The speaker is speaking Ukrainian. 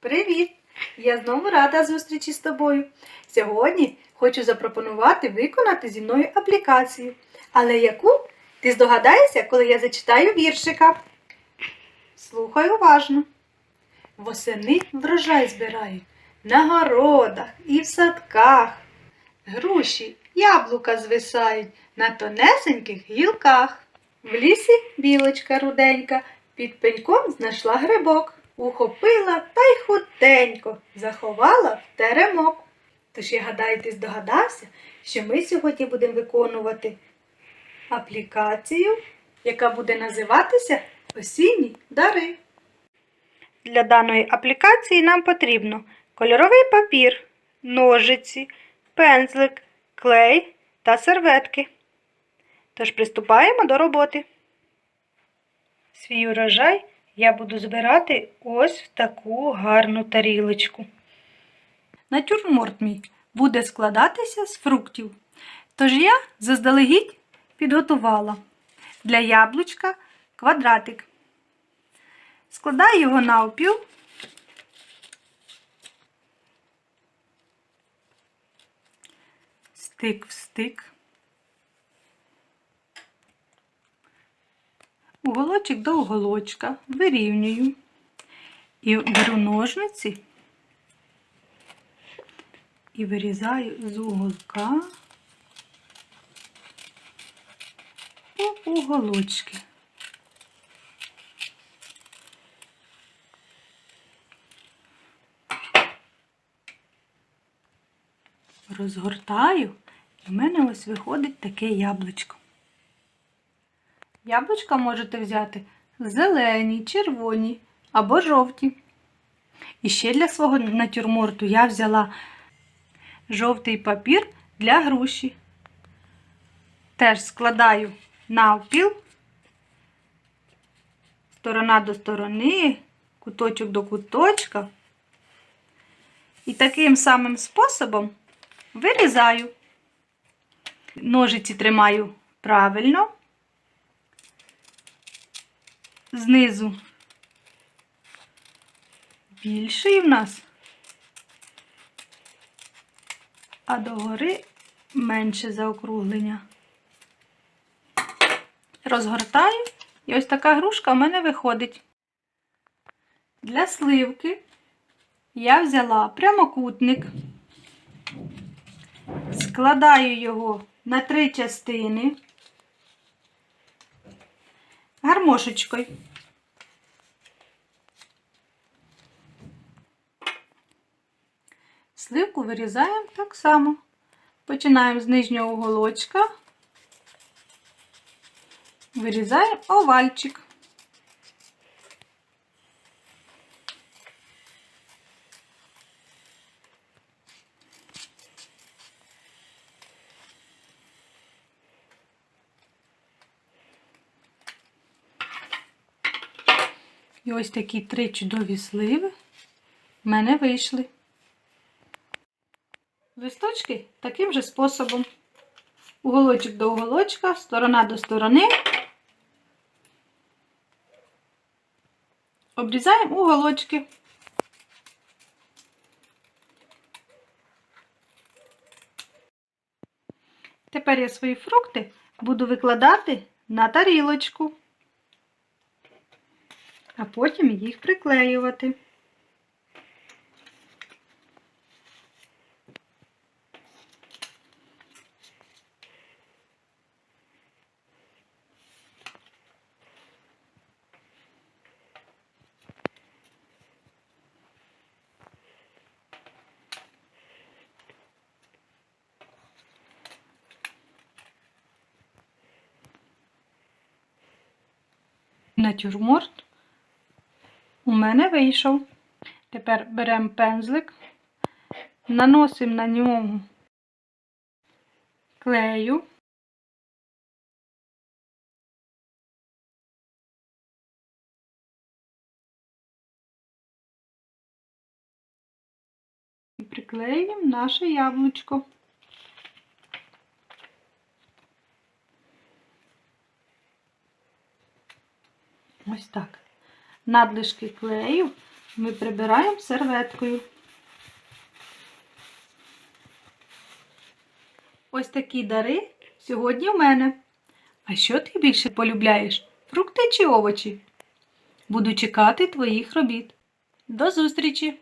Привіт! Я знову рада зустрічі з тобою. Сьогодні хочу запропонувати виконати зі мною аплікацію. Але яку? Ти здогадаєшся, коли я зачитаю віршика. Слухай уважно. Восени врожай збирають на городах і в садках. Груші, яблука звисають на тонесеньких гілках. В лісі білочка руденька під пеньком знайшла грибок, ухопила та й хутенько заховала в теремок. Тож я гадаю, ти здогадався, що ми сьогодні будемо виконувати аплікацію, яка буде називатися Осінні дари. Для даної аплікації нам потрібно кольоровий папір, ножиці, пензлик, клей та серветки. Тож приступаємо до роботи. Свій урожай я буду збирати ось в таку гарну тарілочку. Натюрморт мій буде складатися з фруктів. Тож я заздалегідь підготувала для яблучка квадратик. Складаю його навпіл. Стик в стик. Уголочок до уголочка вирівнюю і беру ножниці і вирізаю з уголка по уголочки. Розгортаю, і в мене ось виходить таке яблучко. Яблучка можете взяти зелені, червоні або жовті. І ще для свого натюрморту я взяла жовтий папір для груші. Теж складаю навпіл, сторона до сторони, куточок до куточка. І таким самим способом вирізаю. Ножиці тримаю правильно. Знизу більший в нас, а догори менше заокруглення. Розгортаю, і ось така грушка в мене виходить. Для сливки я взяла прямокутник, складаю його на три частини гармошечкою. Сливку вирізаємо так само. Починаємо з нижнього уголочка, вирізаємо овальчик. І ось такі три чудові сливи в мене вийшли. Листочки таким же способом. Уголочок до уголочка, сторона до сторони. Обрізаємо уголочки. Тепер я свої фрукти буду викладати на тарілочку а потім їх приклеювати. Натюрморт у мене вийшов. Тепер беремо пензлик, наносимо на нього клею. І приклеїмо наше яблучко. Ось так. Надлишки клею Ми прибираємо серветкою. Ось такі дари сьогодні в мене. А що ти більше полюбляєш? Фрукти чи овочі? Буду чекати твоїх робіт. До зустрічі!